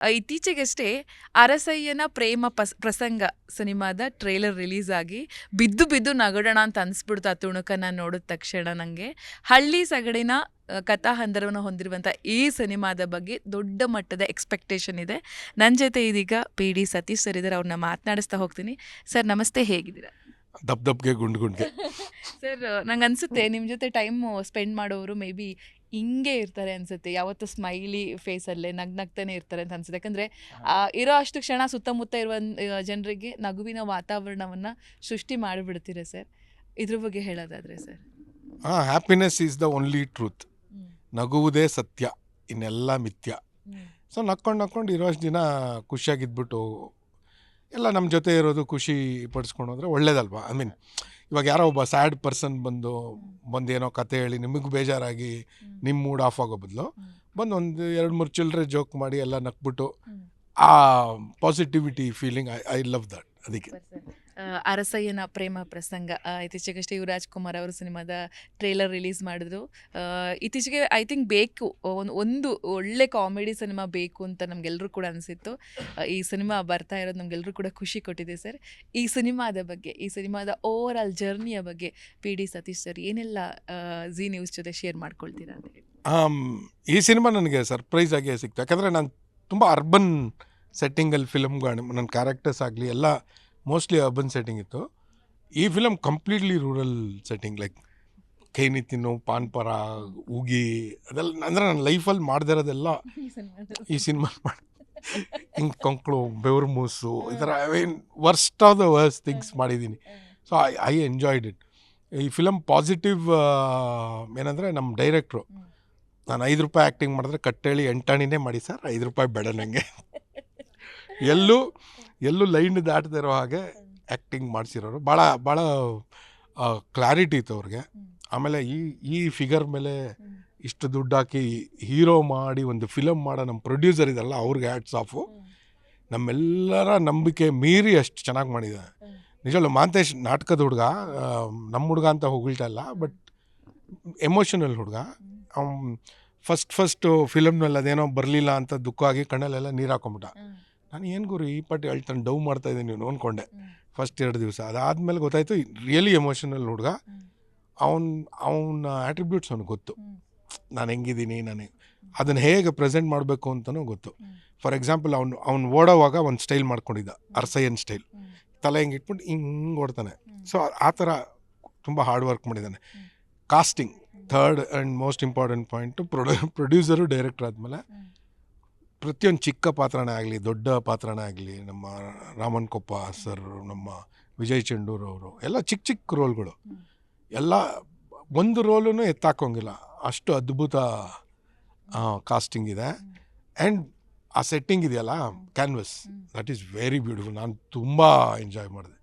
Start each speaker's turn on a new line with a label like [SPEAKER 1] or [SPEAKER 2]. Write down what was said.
[SPEAKER 1] ಇತ್ತೀಚೆಗಷ್ಟೇ ಅರಸಯ್ಯನ ಪ್ರೇಮ ಪಸ್, ಪ್ರಸಂಗ ಸಿನಿಮಾದ ಟ್ರೇಲರ್ ರಿಲೀಸ್ ಆಗಿ ಬಿದ್ದು ಬಿದ್ದು ನಗಡೋಣ ಅಂತ ಅನಿಸ್ಬಿಡ್ತು ಆ ತುಣುಕನ್ನು ನೋಡಿದ ತಕ್ಷಣ ನನಗೆ ಹಳ್ಳಿ ಸಗಡಿನ ಕಥಾ ಹಂದರವನ್ನು ಹೊಂದಿರುವಂಥ ಈ ಸಿನಿಮಾದ ಬಗ್ಗೆ ದೊಡ್ಡ ಮಟ್ಟದ ಎಕ್ಸ್ಪೆಕ್ಟೇಷನ್ ಇದೆ. ನನ್ನ ಜೊತೆ ಇದೀಗ ಪಿ ಡಿ ಸತೀಶ್ ಸರ್ ಇದ್ದಾರೆ, ಅವ್ರನ್ನ ಮಾತನಾಡಿಸ್ತಾ ಹೋಗ್ತೀನಿ. ಸರ್, ನಮಸ್ತೆ, ಹೇಗಿದ್ದೀರಾ?
[SPEAKER 2] ದಪ್ ದಪ್ಗೆ ಗುಂಡ್ ಗುಂಡ್ಗೆ.
[SPEAKER 1] ಸರ್ ನಂಗೆ ಅನ್ಸುತ್ತೆ ನಿಮ್ಮ ಜೊತೆ ಟೈಮ್ ಸ್ಪೆಂಡ್ ಮಾಡೋರು ಮೇ ಬಿ ಹಿಂಗೆ ಇರ್ತಾರೆ ಅನ್ಸುತ್ತೆ. ಯಾವತ್ತು ಸ್ಮೈಲಿ ಫೇಸಲ್ಲೇ ನಗ್ ನಗ್ತಾನೆ ಇರ್ತಾರೆ ಅಂತ ಅನ್ಸುತ್ತೆ. ಯಾಕಂದರೆ ಇರೋ ಅಷ್ಟು ಕ್ಷಣ ಸುತ್ತಮುತ್ತ ಇರುವ ಜನರಿಗೆ ನಗುವಿನ ವಾತಾವರಣವನ್ನು ಸೃಷ್ಟಿ ಮಾಡಿಬಿಡ್ತೀರಾ ಸರ್? ಇದ್ರ ಬಗ್ಗೆ ಹೇಳೋದಾದ್ರೆ ಸರ್.
[SPEAKER 2] ಹಾಂ happiness is the only truth ನಗುವುದೇ ಸತ್ಯ ಇನ್ನೆಲ್ಲ ಮಿಥ್ಯ. ಸೊ ನಕ್ಕೊಂಡು ನಕ್ಕೊಂಡು ಇರೋಷ್ಟು ದಿನ ಖುಷಿಯಾಗಿದ್ಬಿಟ್ಟು ಎಲ್ಲ ನಮ್ಮ ಜೊತೆ ಇರೋದು ಖುಷಿ ಪಡಿಸ್ಕೊಂಡು ಹೋದರೆ ಒಳ್ಳೇದಲ್ವಾ? ಐ ಮೀನ್ ಇವಾಗ ಯಾರೋ ಒಬ್ಬ ಸ್ಯಾಡ್ ಪರ್ಸನ್ ಬಂದು ಬಂದೇನೋ ಏನೋ ಕತೆ ಹೇಳಿ ನಿಮಗೆ ಬೇಜಾರಾಗಿ ನಿಮ್ಮ ಮೂಡ್ ಆಫ್ ಆಗೋ ಬದಲು ಬಂದು ಒಂದು ಎರಡು ಮೂರು ಚಿಲ್ಲರೆ ಜೋಕ್ ಮಾಡಿ ಎಲ್ಲ ನಕ್ಬಿಟ್ಟು ಆ positivity feeling I I love that ಅದಕ್ಕೆ.
[SPEAKER 1] ಅರಸಯ್ಯನ ಪ್ರೇಮ ಪ್ರಸಂಗ ಇತ್ತೀಚೆಗಷ್ಟೇ ಯುವರಾಜ್ ಕುಮಾರ್ ಅವರು ಸಿನಿಮಾದ ಟ್ರೇಲರ್ ರಿಲೀಸ್ ಮಾಡಿದ್ರು. ಇತ್ತೀಚೆಗೆ ಐ ಥಿಂಕ್ ಬೇಕು, ಒಂದು ಒಂದು ಒಳ್ಳೆ ಕಾಮಿಡಿ ಸಿನಿಮಾ ಬೇಕು ಅಂತ ನಮಗೆಲ್ಲರೂ ಕೂಡ ಅನಿಸಿತ್ತು. ಈ ಸಿನಿಮಾ ಬರ್ತಾ ಇರೋದು ನಮಗೆಲ್ಲರೂ ಕೂಡ ಖುಷಿ ಕೊಟ್ಟಿದೆ ಸರ್. ಈ ಸಿನಿಮಾದ ಬಗ್ಗೆ, ಈ ಸಿನಿಮಾದ ಓವರ್ ಆಲ್ ಜರ್ನಿಯ ಬಗ್ಗೆ ಪಿ ಡಿ ಸತೀಶ್ ಸರ್ ಏನೆಲ್ಲ ಜಿ ನ್ಯೂಸ್ ಜೊತೆ ಶೇರ್ ಮಾಡ್ಕೊಳ್ತೀರಾ ಅಂತ
[SPEAKER 2] ಈ ಸಿನಿಮಾ ನನಗೆ ಸರ್ಪ್ರೈಸ್ ಆಗಿ ಸಿಕ್ತು. ಯಾಕಂದರೆ ನಾನು ತುಂಬ ಅರ್ಬನ್ ಸೆಟ್ಟಿಂಗಲ್ಲಿ ಫಿಲಮ್ಗಳು ನನ್ನ ಕ್ಯಾರೆಕ್ಟರ್ಸ್ ಆಗಲಿ, ಎಲ್ಲ ಮೋಸ್ಟ್ಲಿ ಅರ್ಬನ್ ಸೆಟ್ಟಿಂಗ್ ಇತ್ತು. ಈ film completely rural setting like ಕೈನಿ ತಿನ್ನು ಪಾನ್ಪರ ಉಗಿ ಅದೆಲ್ಲ ಅಂದರೆ ನನ್ನ ಲೈಫಲ್ಲಿ ಮಾಡ್ದಿರೋದೆಲ್ಲ ಈ ಸಿನಿಮಾ ಮಾಡಿ ಹಿಂಗೆ ಕೊಂಕ್ಳು ಬೆವರು ಮೂಸು ಈ ಥರ I mean worst of the worst things ಮಾಡಿದ್ದೀನಿ so I I enjoyed it ಈ ಫಿಲಮ್ ಪಾಸಿಟಿವ್ ಏನಂದರೆ ನಮ್ಮ ಡೈರೆಕ್ಟ್ರು ನಾನು ಐದು ರೂಪಾಯಿ ಆ್ಯಕ್ಟಿಂಗ್ ಮಾಡಿದ್ರೆ ಕಟ್ಟೇಳಿ ಎಂಟಾಣಿನೇ ಮಾಡಿ ಸರ್ ಐದು ರೂಪಾಯಿ ಬೇಡ ನನಗೆ ಎಲ್ಲೂ ಎಲ್ಲೂ ಲೈನ್ ದಾಟದೇ ಇರೋ ಹಾಗೆ ಆ್ಯಕ್ಟಿಂಗ್ ಮಾಡಿಸಿರೋರು. ಭಾಳ ಭಾಳ ಕ್ಲಾರಿಟಿ ಇತ್ತು ಅವ್ರಿಗೆ. ಆಮೇಲೆ ಈ ಈ ಫಿಗರ್ ಮೇಲೆ ಇಷ್ಟು ದುಡ್ಡು ಹಾಕಿ ಹೀರೋ ಮಾಡಿ ಒಂದು ಫಿಲಮ್ ಮಾಡೋ ನಮ್ಮ ಪ್ರೊಡ್ಯೂಸರ್ ಇದೆಲ್ಲ ಅವ್ರಿಗೆ ಆ್ಯಡ್ಸ್ ಆಫು ನಮ್ಮೆಲ್ಲರ ನಂಬಿಕೆ ಮೀರಿ ಅಷ್ಟು ಚೆನ್ನಾಗಿ ಮಾಡಿದ್ದಾರೆ. ನಿಜವಲ್ಲ ಮಾಂತೇಶ್ ನಾಟಕದ ಹುಡುಗ ನಮ್ಮ ಹುಡುಗ ಅಂತ ಹೊಗಳ್ತಾ ಇಲ್ಲ ಬಟ್ ಎಮೋಷನಲ್ ಹುಡುಗ. ಫಸ್ಟ್ ಫಸ್ಟು ಫಿಲಮ್ನಲ್ಲಿ ಅದೇನೋ ಬರಲಿಲ್ಲ ಅಂತ ದುಃಖ ಆಗಿ ಕಣ್ಣಲ್ಲೆಲ್ಲ ನೀರು ಹಾಕೊಂಬಿಟ್ಟ ನಾನು ಏನು ಗುರು ಈ ಪಟ್ಟಿ ಹೇಳ್ತಾನೆ ಡೌ ಮಾಡ್ತಾ ಇದ್ದೀನಿ ನೀವು ಅಂದ್ಕೊಂಡೆ ಫಸ್ಟ್ ಎರಡು ದಿವಸ. ಅದಾದಮೇಲೆ ಗೊತ್ತಾಯಿತು ರಿಯಲಿ ಎಮೋಷನಲ್ ಹುಡುಗ. ಅವನ ಅವನ ಆಟ್ರಿಬ್ಯೂಟ್ಸ್ ಅವ್ನಿಗೆ ಗೊತ್ತು. ನಾನು ಹೆಂಗಿದ್ದೀನಿ ನಾನು. ಅದನ್ನು ಹೇಗೆ ಪ್ರೆಸೆಂಟ್ ಮಾಡಬೇಕು ಅಂತಲೂ ಗೊತ್ತು. ಫಾರ್ ಎಕ್ಸಾಂಪಲ್ ಅವ್ನು ಅವ್ನು ಓಡೋವಾಗ ಒಂದು ಸ್ಟೈಲ್ ಮಾಡ್ಕೊಂಡಿದ್ದ ಅರ್ಸಯನ್ ಸ್ಟೈಲ್ ತಲೆ ಹೆಂಗೆ ಇಟ್ಬಿಟ್ಟು ಹಿಂಗೆ ಓಡ್ತಾನೆ. ಸೊ ಆ ಥರ ತುಂಬ ಹಾರ್ಡ್ ವರ್ಕ್ ಮಾಡಿದ್ದಾನೆ. Casting third and most important point ಪ್ರೊಡ್ಯೂ producer director ಆದಮೇಲೆ ಪ್ರತಿಯೊಂದು ಚಿಕ್ಕ ಪಾತ್ರನೇ ಆಗಲಿ ದೊಡ್ಡ ಪಾತ್ರನೇ ಆಗಲಿ ನಮ್ಮ ರಾಮನ್ ಕೊಪ್ಪ ಸರ್ ನಮ್ಮ ವಿಜಯ್ ಚೆಂಡೂರ್ ಅವರು ಎಲ್ಲ ಚಿಕ್ಕ ಚಿಕ್ಕ ರೋಲ್ಗಳು. ಎಲ್ಲ ಒಂದು ರೋಲೂ ಎತ್ತಾಕೋಂಗಿಲ್ಲ ಅಷ್ಟು ಅದ್ಭುತ ಕಾಸ್ಟಿಂಗ್ ಇದೆ. ಆ್ಯಂಡ್ ಆ ಸೆಟ್ಟಿಂಗ್ ಇದೆಯಲ್ಲ canvas that is very beautiful ನಾನು ತುಂಬ ಎಂಜಾಯ್ ಮಾಡಿದೆ.